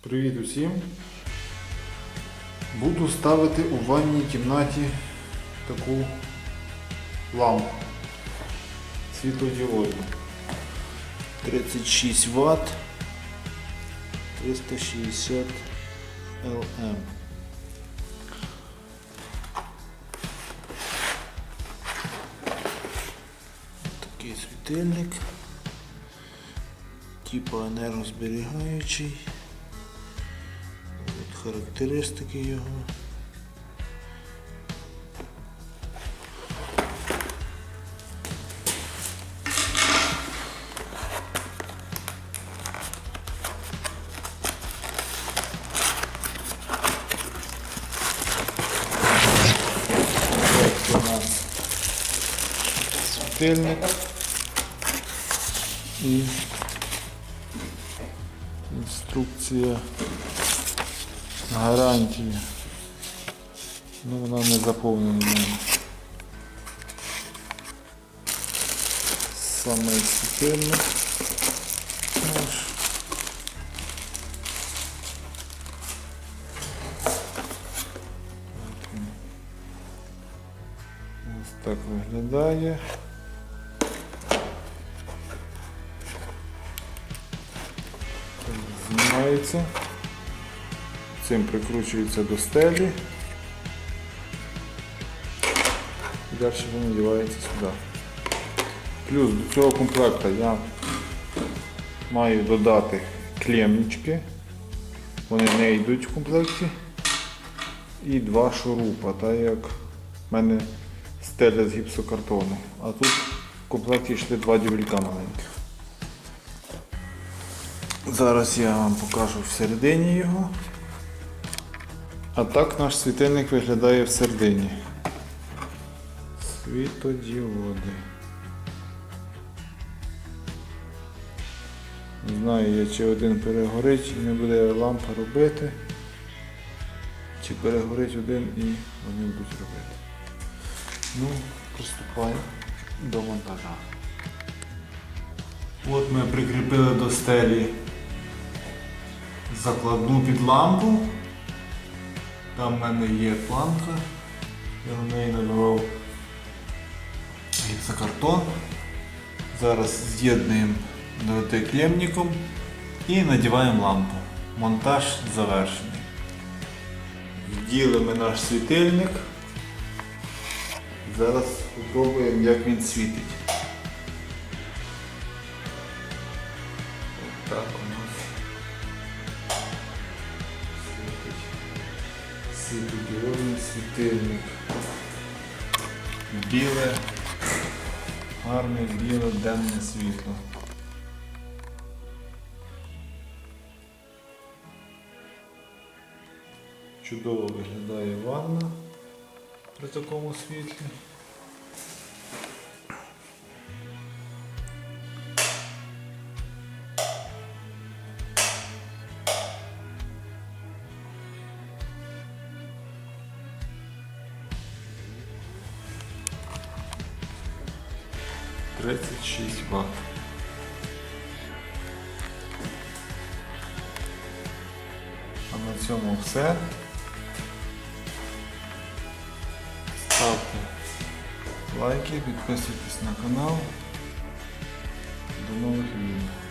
Привіт усім! Буду ставити у ванній кімнаті таку лампу світлодіодну. 36 Вт 360 ЛМ. Такий світильник. Типа енергозберігаючий. Характеристики його. Світильник і інструкція гарантії. Ну вона не заповнена. Саме він. Ось так виглядає. Знімається. Цим прикручується до стелі. І далі воно дівається сюди. Плюс до цього комплекта я маю додати клемнички. Вони не йдуть в комплекті. І два шурупа, так як в мене стеля з гіпсокартону. А тут в комплекті йшли два дюбелька маленьких. Зараз я вам покажу всередині його. А так наш світильник виглядає всередині. Світодіоди. Не знаю я чи один перегорить і не буде лампа робити. Чи перегорить один і вони будуть робити. Ну, приступаємо до монтажа. От ми прикріпили до стелі закладну під лампу. Там в мене є планка. Я на неї наливав гіпсокартон. Зараз з'єднуємо клемником і надіваємо лампу. Монтаж завершений. Вділи ми наш світильник. Зараз спробуємо, як він світить. Так світильник. Біле, гарне біле денне світло. Чудово виглядає ванна при такому світлі. Тридцять шість ватт. А на цьому все. Ставте лайки, підписуйтесь на канал. До нових відео.